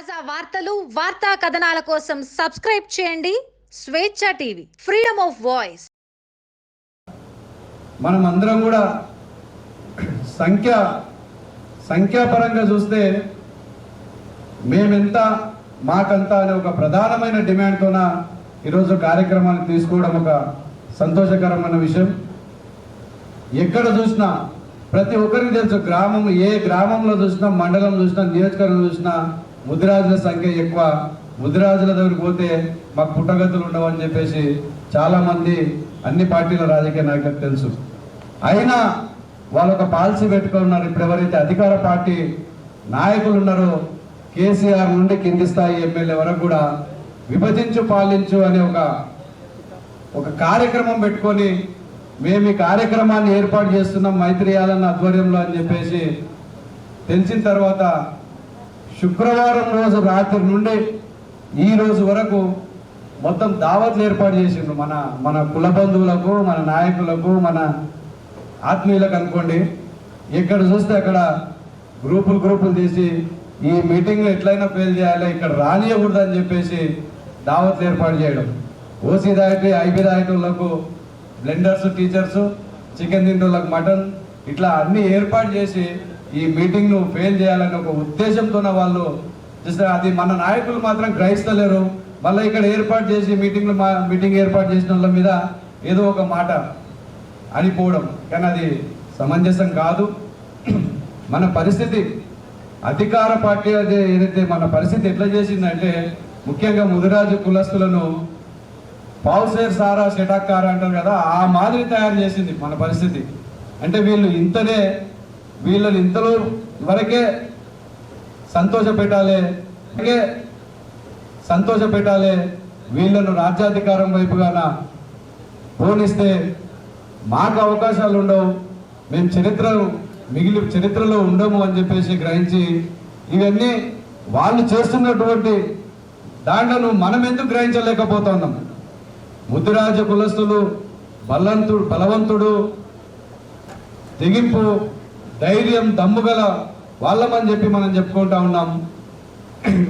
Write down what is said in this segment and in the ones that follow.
తాజా వార్తలు వార్తా కథనాల కోసం సబ్స్క్రైబ్ చేయండి. స్వేచ్ఛ టీవీ ఫ్రీడమ్ ఆఫ్ వాయిస్ మనం అందరం కూడా సంఖ్య సంఖ్యాపరంగా చూస్తే మేమెంత మాకంత అనే ఒక ప్రధానమైన డిమాండ్తోన ఈరోజు కార్యక్రమాన్ని తీసుకోవడం ఒక సంతోషకరమైన విషయం. ఎక్కడ చూసినా ప్రతి ఒక్కరికి తెలుసు గ్రామం ఏ గ్రామంలో చూసినా మండలం చూసినా నియోజకవర్గం చూసినా ముదిరాజుల సంఖ్య ఎక్కువ. ముదిరాజుల దగ్గరికి పోతే మాకు పుట్టగతులు ఉండవని చెప్పేసి చాలామంది అన్ని పార్టీల రాజకీయ నాయకులకు తెలుసు. అయినా వాళ్ళు ఒక పాలసీ పెట్టుకున్నారు ఇప్పుడు ఎవరైతే అధికార పార్టీ నాయకులు ఉన్నారో కేసీఆర్ నుండి కింది స్థాయి ఎమ్మెల్యే వరకు కూడా విభజించు పాలించు అనే ఒక ఒక కార్యక్రమం పెట్టుకొని మేము ఈ కార్యక్రమాన్ని ఏర్పాటు చేస్తున్నాం మైత్రియాలన్న ఆధ్వర్యంలో అని చెప్పేసి తెలిసిన తర్వాత శుక్రవారం రోజు రాత్రి నుండి ఈ రోజు వరకు మొత్తం దావత్లు ఏర్పాటు చేసిండ్రు. మన మన కుల బంధువులకు మన నాయకులకు మన ఆత్మీయులకు అనుకోండి. ఎక్కడ చూస్తే అక్కడ గ్రూపులు గ్రూపులు తీసి ఈ మీటింగ్లు ఎట్లయినా ఫెయిల్ చేయాలి ఇక్కడ రానియకూడదు అని చెప్పేసి దావత్లు ఏర్పాటు చేయడం. ఓసీ దాయటి ఐబీ దాయకులకు బ్లెండర్స్ టీచర్స్ చికెన్ తింటోళ్ళకు మటన్ ఇట్లా అన్ని ఏర్పాటు చేసి ఈ మీటింగ్ను ఫెయిల్ చేయాలని ఒక ఉద్దేశంతోన వాళ్ళు జస్ట్ అది మన నాయకులు మాత్రం గ్రహిస్తలేరు. మళ్ళీ ఇక్కడ ఏర్పాటు చేసి మీటింగ్లు మా మీటింగ్ ఏర్పాటు చేసిన వాళ్ళ మీద ఏదో ఒక మాట అనిపోవడం. కానీ అది సమంజసం కాదు. మన పరిస్థితి అధికార పార్టీ అదే ఏదైతే మన పరిస్థితి ఎట్లా చేసిందంటే ముఖ్యంగా ముదిరాజు కులస్తులను పావుసేర్ సారా షటాకార అంటారు కదా ఆ మాదిరి తయారు చేసింది మన పరిస్థితి. అంటే వీళ్ళు ఇంతనే వీళ్ళని ఇంతలో వరకే సంతోష పెట్టాలి సంతోష పెట్టాలి వీళ్ళను రాజ్యాధికారం వైపుగాన పోనిస్తే మాకు అవకాశాలు ఉండవు మేము చరిత్ర మిగిలి చరిత్రలో ఉండము అని చెప్పేసి గ్రహించి ఇవన్నీ వాళ్ళు చేస్తున్నటువంటి దాంట్లో మనం ఎందుకు గ్రహించలేకపోతున్నాం? ముద్దురాజ కులస్తులు బలంతుడు బలవంతుడు తెగింపు ధైర్యం దమ్ముగల వాళ్ళమని చెప్పి మనం చెప్పుకుంటా ఉన్నాం.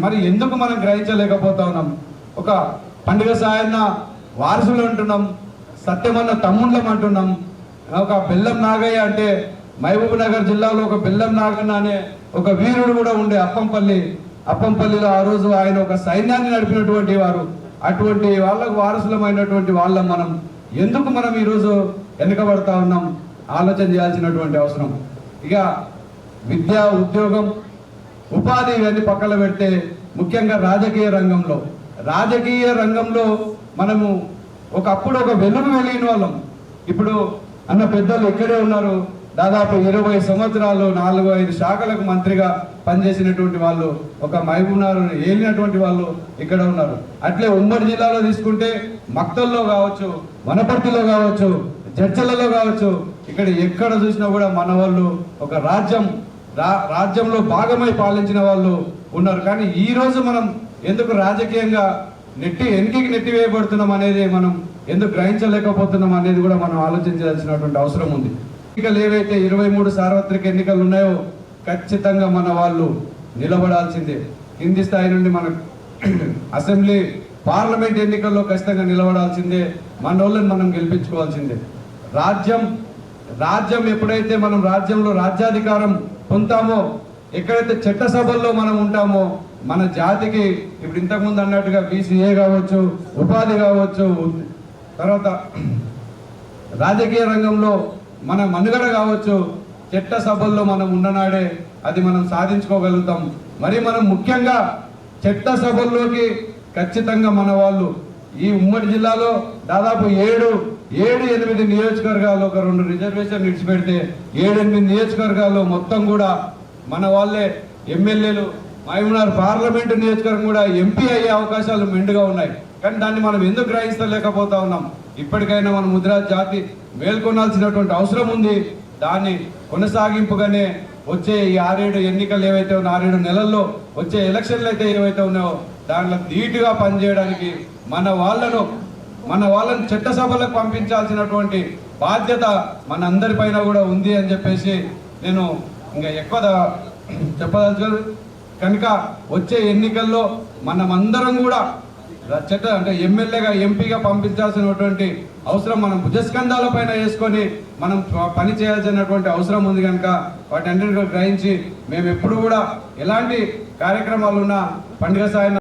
మరి ఎందుకు మనం గ్రహించలేకపోతా ఉన్నాం? ఒక పండుగ సాయన్న వారసులు అంటున్నాం సత్యమన్న తమ్ముళ్ళం అంటున్నాం. ఒక బెల్లం నాగయ్య అంటే మహబూబ్ నగర్ జిల్లాలో ఒక బెల్లం నాగన్న అనే ఒక వీరుడు కూడా ఉండే అప్పంపల్లి. అప్పంపల్లిలో ఆ రోజు ఆయన ఒక సైన్యాన్ని నడిపినటువంటి వారు. అటువంటి వాళ్ళకు వారసులమైనటువంటి వాళ్ళం మనం. ఎందుకు మనం ఈరోజు వెనుకబడతా ఉన్నాం? ఆలోచన చేయాల్సినటువంటి అవసరం. ఇక విద్య ఉద్యోగం ఉపాధి ఇవన్నీ పక్కన పెడితే ముఖ్యంగా రాజకీయ రంగంలో. రాజకీయ రంగంలో మనము ఒకప్పుడు ఒక వెలుగు వెలిగిన వాళ్ళం. ఇప్పుడు అన్న పెద్దలు ఇక్కడే ఉన్నారు. దాదాపు ఇరవై సంవత్సరాలు నాలుగు ఐదు శాఖలకు మంత్రిగా పనిచేసినటువంటి వాళ్ళు ఒక మైబునారు ఏలినటువంటి వాళ్ళు ఇక్కడ ఉన్నారు. అట్లే ఉమ్మడి జిల్లాలో తీసుకుంటే మక్తల్లో కావచ్చు వనపర్తిలో కావచ్చు చర్చలలో కావచ్చు ఇక్కడ ఎక్కడ చూసినా కూడా మన వాళ్ళు ఒక రాజ్యం రా- రాజ్యంలో భాగమై పాలించిన వాళ్ళు ఉన్నారు. కానీ ఈ రోజు మనం ఎందుకు రాజకీయంగా నెట్టి వెనక్కి నెట్టి వేయబడుతున్నాం అనేది మనం ఎందుకు గ్రహించలేకపోతున్నాం అనేది కూడా మనం ఆలోచించాల్సినటువంటి అవసరం ఉంది. ఎన్నికలు ఏవైతే ఇరవై మూడు సార్వత్రిక ఎన్నికలు ఉన్నాయో ఖచ్చితంగా మన వాళ్ళు నిలబడాల్సిందే. కింది స్థాయి నుండి మన అసెంబ్లీ పార్లమెంట్ ఎన్నికల్లో ఖచ్చితంగా నిలబడాల్సిందే. మన వాళ్ళని మనం గెలిపించుకోవాల్సిందే. రాజ్యం రాజ్యం ఎప్పుడైతే మనం రాజ్యంలో రాజ్యాధికారం పొందుతామో ఎక్కడైతే చట్టసభల్లో మనం ఉంటామో మన జాతికి ఇప్పుడు ఇంతకుముందు అన్నట్టుగా బీసీఏ కావచ్చు ఉపాధి కావచ్చు తర్వాత రాజకీయ రంగంలో మన మనుగడ కావచ్చు చట్ట సభల్లో మనం ఉన్ననాడే అది మనం సాధించుకోగలుగుతాం. మరి మనం ముఖ్యంగా చట్ట సభల్లోకి ఖచ్చితంగా మన వాళ్ళు. ఈ ఉమ్మడి జిల్లాలో దాదాపు ఏడు ఏడు ఎనిమిది నియోజకవర్గాల్లో ఒక రెండు రిజర్వేషన్ విడిచిపెడితే ఏడు ఎనిమిది నియోజకవర్గాల్లో మొత్తం కూడా మన వాళ్ళే ఎమ్మెల్యేలు మహబూబ్నగర్ పార్లమెంటు నియోజకవర్గం కూడా ఎంపీ అయ్యే అవకాశాలు మెండుగా ఉన్నాయి. కానీ దాన్ని మనం ఎందుకు గ్రహిస్తలేకపోతా ఉన్నాం? ఇప్పటికైనా మన ముద్రా జాతి మేల్కొనాల్సినటువంటి అవసరం ఉంది. దాన్ని కొనసాగింపుగానే వచ్చే ఈ ఆరేడు ఎన్నికలు ఏవైతే ఉన్నాయో ఆరేడు నెలల్లో వచ్చే ఎలక్షన్లు అయితే ఏవైతే ఉన్నాయో దాంట్లో ధీటుగా పనిచేయడానికి మన వాళ్ళను మన వాళ్ళని చట్టసభలకు పంపించాల్సినటువంటి బాధ్యత మన అందరిపైన కూడా ఉంది అని చెప్పేసి నేను ఇంకా ఎక్కువ దా- కనుక వచ్చే ఎన్నికల్లో మనమందరం కూడా చట్ట అంటే ఎమ్మెల్యేగా ఎంపీగా పంపించాల్సినటువంటి అవసరం మనం భుజస్కంధాల పైన వేసుకొని మనం పని చేయాల్సినటువంటి అవసరం ఉంది కనుక వాటన్నిటిని గ్రహించి మేము ఎప్పుడు కూడా ఎలాంటి కార్యక్రమాలు ఉన్నా పండుగ సాయం